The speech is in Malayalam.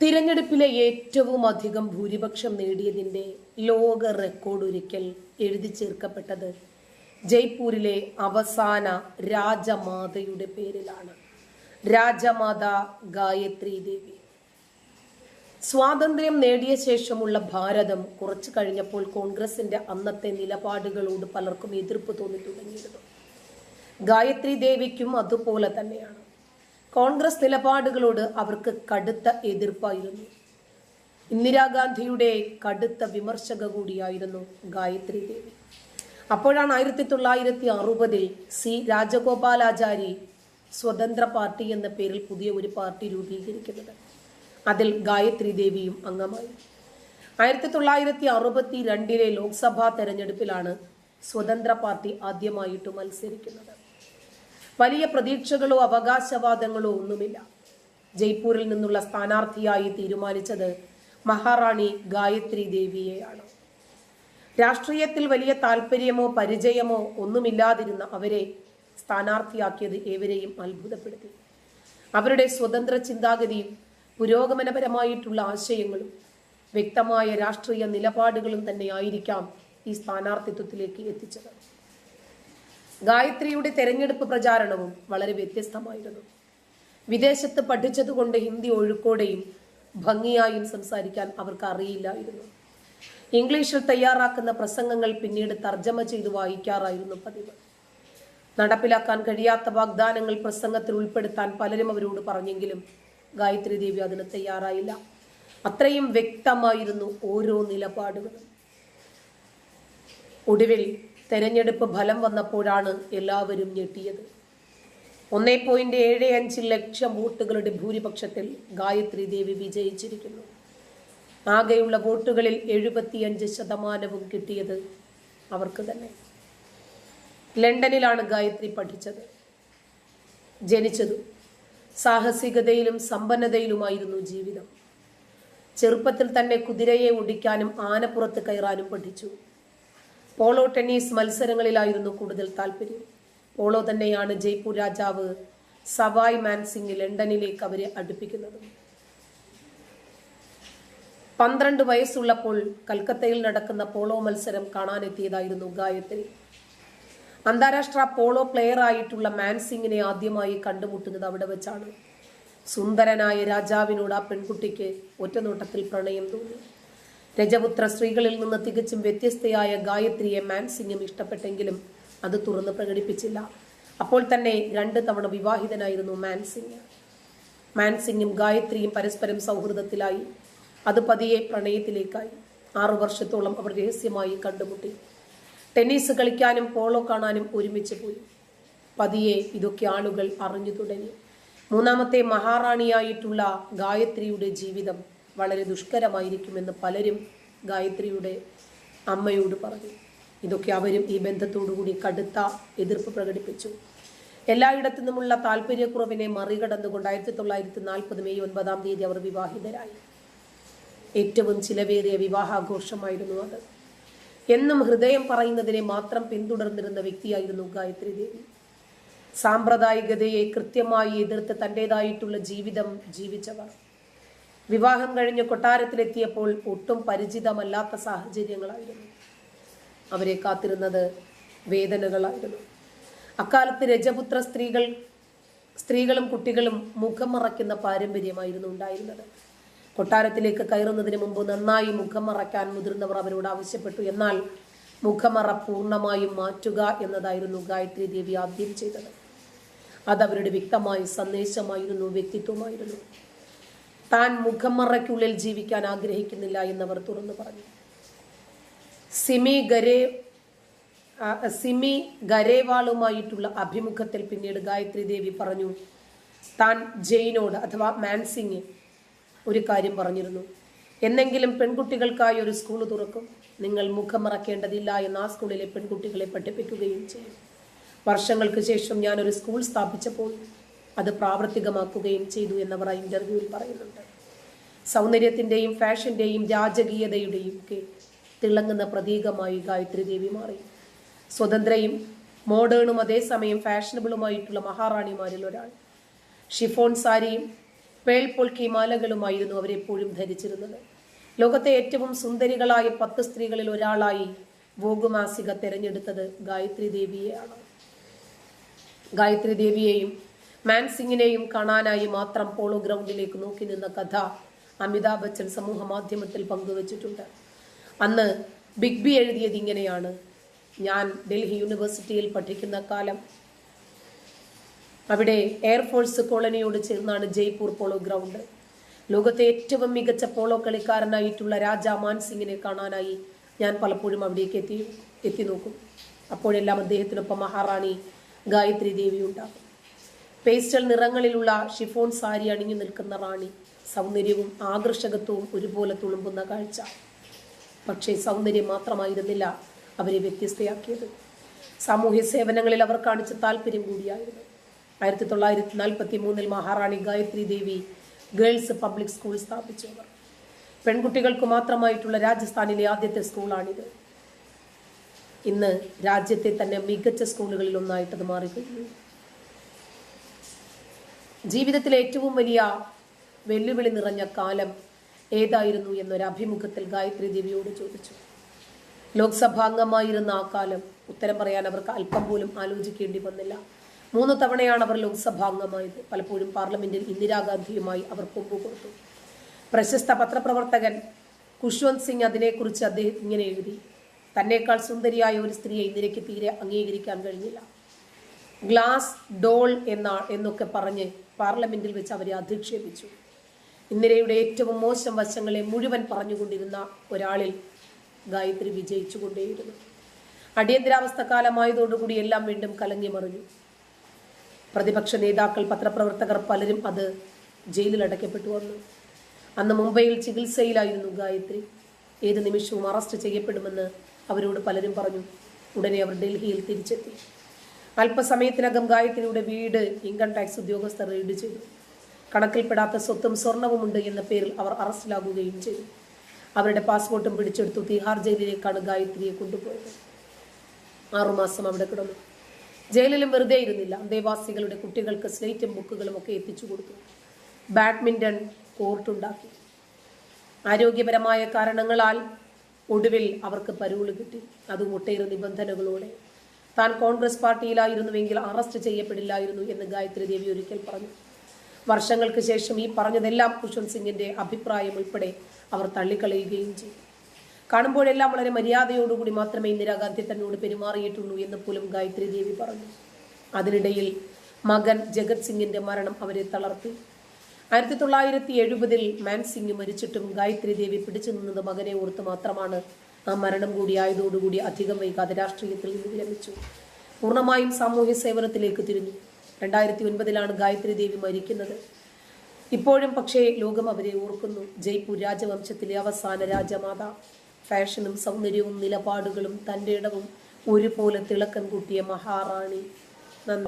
തിരഞ്ഞെടുപ്പിലെ ഏറ്റവും അധികം ഭൂരിപക്ഷം നേടിയതിന്റെ ലോക റെക്കോർഡ് ഒരിക്കൽ എഴുതി ചേർക്കപ്പെട്ടത് ജയ്പൂരിലെ അവസാന രാജമാതയുടെ പേരിലാണ്. രാജമാത ഗായത്രി ദേവി. സ്വാതന്ത്ര്യം നേടിയ ശേഷമുള്ള ഭാരതം കുറച്ചു കഴിഞ്ഞപ്പോൾ കോൺഗ്രസിന്റെ അന്നത്തെ നിലപാടുകളോട് പലർക്കും എതിർപ്പ് തോന്നി തുടങ്ങിയിരുന്നു ഗായത്രി ദേവിക്കും അതുപോലെ തന്നെയാണ്. കോൺഗ്രസ് നിലപാടുകളോട് അവർക്ക് കടുത്ത എതിർപ്പായിരുന്നു. ഇന്ദിരാഗാന്ധിയുടെ കടുത്ത വിമർശക കൂടിയായിരുന്നു ഗായത്രി ദേവി. അപ്പോഴാണ് ആയിരത്തി തൊള്ളായിരത്തി അറുപതിൽ സി രാജഗോപാലാചാരി സ്വതന്ത്ര പാർട്ടി എന്ന പേരിൽ പുതിയ ഒരു പാർട്ടി രൂപീകരിക്കുന്നത്. അതിൽ ഗായത്രി ദേവിയും അംഗമായി. ആയിരത്തി തൊള്ളായിരത്തി അറുപത്തി രണ്ടിലെ ലോക്സഭാ തെരഞ്ഞെടുപ്പിലാണ് സ്വതന്ത്ര പാർട്ടി ആദ്യമായിട്ട് മത്സരിക്കുന്നത്. വലിയ പ്രതീക്ഷകളോ അവകാശവാദങ്ങളോ ഒന്നുമില്ല. ജയ്പൂരിൽ നിന്നുള്ള സ്ഥാനാർത്ഥിയായി തീരുമാനിച്ചത് മഹാറാണി ഗായത്രി ദേവിയെയാണ്. രാഷ്ട്രീയത്തിൽ വലിയ താല്പര്യമോ പരിചയമോ ഒന്നുമില്ലാതിരുന്ന അവരെ സ്ഥാനാർത്ഥിയാക്കിയത് ഏവരെയും അത്ഭുതപ്പെടുത്തി. അവരുടെ സ്വതന്ത്ര ചിന്താഗതിയും പുരോഗമനപരമായിട്ടുള്ള ആശയങ്ങളും വ്യക്തമായ രാഷ്ട്രീയ നിലപാടുകളും തന്നെയായിരിക്കാം ഈ സ്ഥാനാർത്ഥിത്വത്തിലേക്ക് എത്തിച്ചത്. ഗായത്രിയുടെ തെരഞ്ഞെടുപ്പ് പ്രചാരണവും വളരെ വ്യത്യസ്തമായിരുന്നു. വിദേശത്ത് പഠിച്ചതുകൊണ്ട് ഹിന്ദി ഒഴുക്കോടെയും ഭംഗിയായും സംസാരിക്കാൻ അവർക്ക് അറിയില്ലായിരുന്നു ഇംഗ്ലീഷിൽ തയ്യാറാക്കുന്ന പ്രസംഗങ്ങൾ പിന്നീട് തർജമ ചെയ്ത് വായിക്കാറായിരുന്നു പതിവ്. നടപ്പിലാക്കാൻ കഴിയാത്ത വാഗ്ദാനങ്ങൾ പ്രസംഗത്തിൽ ഉൾപ്പെടുത്താൻ പലരും അവരോട് പറഞ്ഞെങ്കിലും ഗായത്രി ദേവി അതിന് തയ്യാറായില്ല. അത്രയും വ്യക്തമായിരുന്നു ഓരോ നിലപാടുകളും. ഒടുവിൽ തെരഞ്ഞെടുപ്പ് ഫലം വന്നപ്പോഴാണ് എല്ലാവരും ഞെട്ടിയത്. ഒന്നേ പോയിന്റ് ഏഴ് അഞ്ച് ലക്ഷം വോട്ടുകളുടെ ഭൂരിപക്ഷത്തിൽ ഗായത്രി ദേവി വിജയിച്ചിരിക്കുന്നു. ആകെയുള്ള വോട്ടുകളിൽ എഴുപത്തിയഞ്ച് ശതമാനവും കിട്ടിയത് അവർക്ക് തന്നെ. ലണ്ടനിലാണ് ഗായത്രി പഠിച്ചത്. ജനിച്ചതും. സാഹസികതയിലും സമ്പന്നതയിലുമായിരുന്നു ജീവിതം. ചെറുപ്പത്തിൽ തന്നെ കുതിരയെ ഓടിക്കാനും ആനപ്പുറത്ത് കയറാനും പഠിച്ചു. പോളോ ടെന്നീസ് മത്സരങ്ങളിലായിരുന്നു കൂടുതൽ താല്പര്യം. പോളോ തന്നെയാണ് ജയ്പൂർ രാജാവ് സവായ് മാൻസിംഗ് ലണ്ടനിലേക്ക് അവരെ അടുപ്പിക്കുന്നത്. പന്ത്രണ്ട് വയസ്സുള്ളപ്പോൾ കൽക്കത്തയിൽ നടക്കുന്ന പോളോ മത്സരം കാണാനെത്തിയതായിരുന്നു ഗായത്രി അന്താരാഷ്ട്ര പോളോ പ്ലെയർ ആയിട്ടുള്ള മാൻസിംഗിനെ ആദ്യമായി കണ്ടുമുട്ടുന്നത് അവിടെ വെച്ചാണ്. സുന്ദരനായ രാജാവിനോട് ആ പെൺകുട്ടിക്ക് ഒറ്റനോട്ടത്തിൽ പ്രണയം തോന്നി. രജപുത്ര സ്ത്രീകളിൽ നിന്ന് തികച്ചും വ്യത്യസ്തയായ ഗായത്രിയെ മാൻസിംഗും ഇഷ്ടപ്പെട്ടെങ്കിലും അത് തുറന്ന് പ്രകടിപ്പിച്ചില്ല. അപ്പോൾ തന്നെ രണ്ട് തവണ വിവാഹിതനായിരുന്നു മാൻസിംഗ്. മാൻസിംഗും ഗായത്രിയും പരസ്പരം സൗഹൃദത്തിലായി. അത് പതിയെ പ്രണയത്തിലേക്കായി. ആറു വർഷത്തോളം അവർ രഹസ്യമായി കണ്ടുമുട്ടി. ടെന്നീസ് കളിക്കാനും പോളോ കാണാനും ഒരുമിച്ച് പോയി. പതിയെ ഇതൊക്കെ ആളുകൾ അറിഞ്ഞു തുടങ്ങി. മൂന്നാമത്തെ മഹാറാണിയായിട്ടുള്ള ഗായത്രിയുടെ ജീവിതം വളരെ ദുഷ്കരമായിരിക്കുമെന്ന് പലരും ഗായത്രിയുടെ അമ്മയോട് പറഞ്ഞു. ഇതൊക്കെ അവരും ഈ ബന്ധത്തോടുകൂടി കടുത്ത എതിർപ്പ് പ്രകടിപ്പിച്ചു. എല്ലായിടത്തു നിന്നുമുള്ള താല്പര്യക്കുറവിനെ മറികടന്നുകൊണ്ട് ആയിരത്തി തൊള്ളായിരത്തി നാൽപ്പത് മെയ് ഒൻപതാം തീയതി അവർ വിവാഹിതരായി. ഏറ്റവും ചിലവേറിയ വിവാഹാഘോഷമായിരുന്നു അത്. എന്നും ഹൃദയം പറയുന്നതിനെ മാത്രം പിന്തുടർന്നിരുന്ന വ്യക്തിയായിരുന്നു ഗായത്രി ദേവി. സാമ്പ്രദായികതയെ കൃത്യമായി എതിർത്ത് തന്റെതായിട്ടുള്ള ജീവിതം ജീവിച്ചവർ. വിവാഹം കഴിഞ്ഞ് കൊട്ടാരത്തിലെത്തിയപ്പോൾ ഒട്ടും പരിചിതമല്ലാത്ത സാഹചര്യങ്ങളായിരുന്നു. അവരെ കാത്തിരുന്നത് വേദനകളായിരുന്നു. അക്കാലത്ത് രജപുത്ര സ്ത്രീകൾ സ്ത്രീകളും കുട്ടികളും മുഖം മറയ്ക്കുന്ന പാരമ്പര്യമായിരുന്നു ഉണ്ടായിരുന്നത്. കൊട്ടാരത്തിലേക്ക് കയറുന്നതിന് മുമ്പ് നന്നായി മുഖം മറയ്ക്കാൻ മുതിർന്നവർ അവരോട് ആവശ്യപ്പെട്ടു. എന്നാൽ മുഖമറ പൂർണമായും മാറ്റുക എന്നതായിരുന്നു ഗായത്രി ദേവി ആദ്യം ചെയ്തത്. അതവരുടെ വ്യക്തമായ സന്ദേശമായിരുന്നു വ്യക്തിത്വമായിരുന്നു. താൻ മുഖമറയ്ക്കുള്ളിൽ ജീവിക്കാൻ ആഗ്രഹിക്കുന്നില്ല എന്നവർ തുറന്നു പറഞ്ഞു. സിമി ഗരേ സിമി ഗരേവാളുമായിട്ടുള്ള അഭിമുഖത്തിൽ പിന്നീട് ഗായത്രി ദേവി പറഞ്ഞു താൻ ജെയിനോട് അഥവാ മാൻസിംഗ് ഒരു കാര്യം പറഞ്ഞിരുന്നു. എന്നെങ്കിലും പെൺകുട്ടികൾക്കായി ഒരു സ്കൂൾ തുറക്കും. നിങ്ങൾ മുഖം മറക്കേണ്ടതില്ല എന്ന് ആ സ്കൂളിലെ പെൺകുട്ടികളെ പഠിപ്പിക്കുകയും ചെയ്യും. വർഷങ്ങൾക്ക് ശേഷം ഞാനൊരു സ്കൂൾ സ്ഥാപിച്ചപ്പോൾ അത് പ്രാവർത്തികമാക്കുകയും ചെയ്തു എന്നവർ ആ ഇന്റർവ്യൂവിൽ പറയുന്നുണ്ട്. സൗന്ദര്യത്തിന്റെയും ഫാഷന്റെയും രാജകീയതയുടെയും ഒക്കെ തിളങ്ങുന്ന പ്രതീകമായി ഗായത്രി ദേവി മാറി. സ്വതന്ത്രയും മോഡേണും അതേസമയം ഫാഷനബിളുമായിട്ടുള്ള മഹാറാണിമാരിൽ ഒരാൾ. ഷിഫോൺ സാരിയും പേൾപ്പൊൾക്കി മാലകളുമായിരുന്നു അവരെപ്പോഴും ധരിച്ചിരുന്നത്. ലോകത്തെ ഏറ്റവും സുന്ദരികളായ പത്ത് സ്ത്രീകളിൽ ഒരാളായി വോഗ് മാസിക തെരഞ്ഞെടുത്തത് ഗായത്രി ദേവിയെയാണ്. ഗായത്രി ദേവിയെയും മാൻസിംഗിനെയും കാണാനായി മാത്രം പോളോ ഗ്രൗണ്ടിലേക്ക് നോക്കി നിന്ന കഥ അമിതാഭ് ബച്ചൻ സമൂഹ മാധ്യമത്തിൽ പങ്കുവച്ചിട്ടുണ്ട്. അന്ന് ബിഗ് ബി എഴുതിയത് ഇങ്ങനെയാണ്. ഞാൻ ഡൽഹി യൂണിവേഴ്സിറ്റിയിൽ പഠിക്കുന്ന കാലം. അവിടെ എയർഫോഴ്സ് കോളനിയോട് ചേർന്നാണ് ജയ്പൂർ പോളോ ഗ്രൗണ്ട്. ലോകത്തെ ഏറ്റവും മികച്ച പോളോ കളിക്കാരനായിട്ടുള്ള രാജ മാൻസിംഗിനെ കാണാനായി ഞാൻ പലപ്പോഴും അവിടേക്ക് എത്തി എത്തി നോക്കും. അപ്പോഴെല്ലാം അദ്ദേഹത്തിനൊപ്പം മഹാറാണി ഗായത്രി ദേവി ഉണ്ടാകും പേസ്റ്റൽ നിറങ്ങളിലുള്ള ഷിഫോൺ സാരി അണിഞ്ഞു നിൽക്കുന്ന റാണി സൗന്ദര്യവും ആകർഷകത്വവും ഒരുപോലെ തുളുമ്പുന്ന കാഴ്ച. പക്ഷേ സൗന്ദര്യം മാത്രമായിരുന്നില്ല അവരെ വ്യത്യസ്തയാക്കിയത്. സാമൂഹ്യ സേവനങ്ങളിൽ അവർ കാണിച്ച താല്പര്യം കൂടിയായിരുന്നു. ആയിരത്തി തൊള്ളായിരത്തി നാൽപ്പത്തി മൂന്നിൽ Maharani Gayatri Devi girls public school സ്ഥാപിച്ചവർ പെൺകുട്ടികൾക്ക് മാത്രമായിട്ടുള്ള രാജസ്ഥാനിലെ ആദ്യത്തെ സ്കൂളാണിത്. ഇന്ന് രാജ്യത്തെ തന്നെ മികച്ച സ്കൂളുകളിൽ ഒന്നായിട്ടത് മാറിക്കഴിഞ്ഞു. ജീവിതത്തിലെ ഏറ്റവും വലിയ വെല്ലുവിളി നിറഞ്ഞ കാലം ഏതായിരുന്നു എന്നൊരു അഭിമുഖത്തിൽ ഗായത്രി ദേവിയോട് ചോദിച്ചു. ലോക്സഭാംഗമായിരുന്ന ആ കാലം ഉത്തരം പറയാൻ അവർക്ക് അല്പം പോലും ആലോചിക്കേണ്ടി വന്നില്ല. മൂന്ന് തവണയാണ് അവർ ലോക്സഭാംഗമായത് പലപ്പോഴും പാർലമെന്റിൽ ഇന്ദിരാഗാന്ധിയുമായി അവർ കൊമ്പു കൊടുത്തു പ്രശസ്ത പത്രപ്രവർത്തകൻ കുഷ്വന്ത് സിംഗ് അതിനെക്കുറിച്ച് അദ്ദേഹം ഇങ്ങനെ എഴുതി തന്നെക്കാൾ സുന്ദരിയായ ഒരു സ്ത്രീയെ ഇന്ദിരയ്ക്ക് തീരെ അംഗീകരിക്കാൻ കഴിഞ്ഞില്ല. ഗ്ലാസ് ഡോൾ എന്ന എന്നൊക്കെ പറഞ്ഞ് പാർലമെന്റിൽ വെച്ച് അവരെ അധിക്ഷേപിച്ചു. ഇന്ദിരയുടെ ഏറ്റവും മോശം വശങ്ങളെ മുഴുവൻ പറഞ്ഞുകൊണ്ടിരുന്ന ഒരാളിൽ ഗായത്രി വിജയിച്ചുകൊണ്ടേയിരുന്നു. അടിയന്തരാവസ്ഥ കാലമായതോടുകൂടി എല്ലാം വീണ്ടും കലങ്ങി മറിഞ്ഞു പ്രതിപക്ഷ നേതാക്കൾ പത്രപ്രവർത്തകർ പലരും അത് ജയിലിൽ അടയ്ക്കപ്പെട്ടു വന്നു. അന്ന് മുംബൈയിൽ ചികിത്സയിലായിരുന്നു ഗായത്രി. ഏത് നിമിഷവും അറസ്റ്റ് ചെയ്യപ്പെടുമെന്ന് അവരോട് പലരും പറഞ്ഞു. ഉടനെ അവർ ഡൽഹിയിൽ തിരിച്ചെത്തി. അല്പസമയത്തിനകം ഗായത്രിയുടെ വീട് ഇൻകം ടാക്സ് ഉദ്യോഗസ്ഥർ റെയ്ഡ് ചെയ്തു. കണക്കിൽപ്പെടാത്ത സ്വത്തും സ്വർണവുമുണ്ട് എന്ന പേരിൽ അവർ അറസ്റ്റിലാകുകയും ചെയ്തു. അവരുടെ പാസ്പോർട്ടും പിടിച്ചെടുത്തു തിഹാർ ജയിലിലേക്കാണ് ഗായത്രിയെ കൊണ്ടുപോയത്. ആറുമാസം അവിടെ കിടന്നു. ജയിലിലും വെറുതെ ഇരുന്നില്ല. അന്തേവാസികളുടെ കുട്ടികൾക്ക് സ്ലേറ്റും ബുക്കുകളും ഒക്കെ എത്തിച്ചു കൊടുത്തു. ബാഡ്മിന്റൺ കോർട്ടുണ്ടാക്കി ആരോഗ്യപരമായ കാരണങ്ങളാൽ ഒടുവിൽ അവർക്ക് പരോൾ കിട്ടി. അതും ഒട്ടേറെ നിബന്ധനകളോടെ. താൻ കോൺഗ്രസ് പാർട്ടിയിലായിരുന്നുവെങ്കിൽ അറസ്റ്റ് ചെയ്യപ്പെടില്ലായിരുന്നു എന്ന് ഗായത്രി ദേവി ഒരിക്കൽ പറഞ്ഞു. വർഷങ്ങൾക്ക് ശേഷം ഈ പറഞ്ഞതെല്ലാം കുഷ്വന്ത് സിംഗിന്റെ അഭിപ്രായം ഉൾപ്പെടെ അവർ തള്ളിക്കളയുകയും ചെയ്തു. കാണുമ്പോഴെല്ലാം വളരെ മര്യാദയോടുകൂടി മാത്രമേ ഇന്ദിരാഗാന്ധി തന്നോട് പെരുമാറിയിട്ടുള്ളൂ എന്ന് പോലും ഗായത്രി ദേവി പറഞ്ഞു. അതിനിടയിൽ മകൻ ജഗത് സിംഗിന്റെ മരണം അവരെ തളർത്തി. ആയിരത്തി തൊള്ളായിരത്തി എഴുപതിൽ മാൻസിംഗ് മരിച്ചിട്ടും ഗായത്രി ദേവി പിടിച്ചു നിന്നത് മകനെ ഓർത്ത് മാത്രമാണ് ആ മരണം കൂടിയായതോടുകൂടി അധികം വൈകാതെ രാഷ്ട്രീയത്തിൽ നിന്ന് വിരമിച്ചു. പൂർണമായും സാമൂഹ്യ സേവനത്തിലേക്ക് തിരിഞ്ഞു. രണ്ടായിരത്തി ഒൻപതിലാണ് ഗായത്രി ദേവി മരിക്കുന്നത്. ഇപ്പോഴും പക്ഷേ ലോകം അവരെ ഓർക്കുന്നു. ജയ്പൂർ രാജവംശത്തിലെ അവസാന രാജമാത. ഫാഷനും സൗന്ദര്യവും നിലപാടുകളും തന്റെ ഇടവും ഒരുപോലെ തിളക്കം കൂട്ടിയ മഹാറാണി. നന്ദി.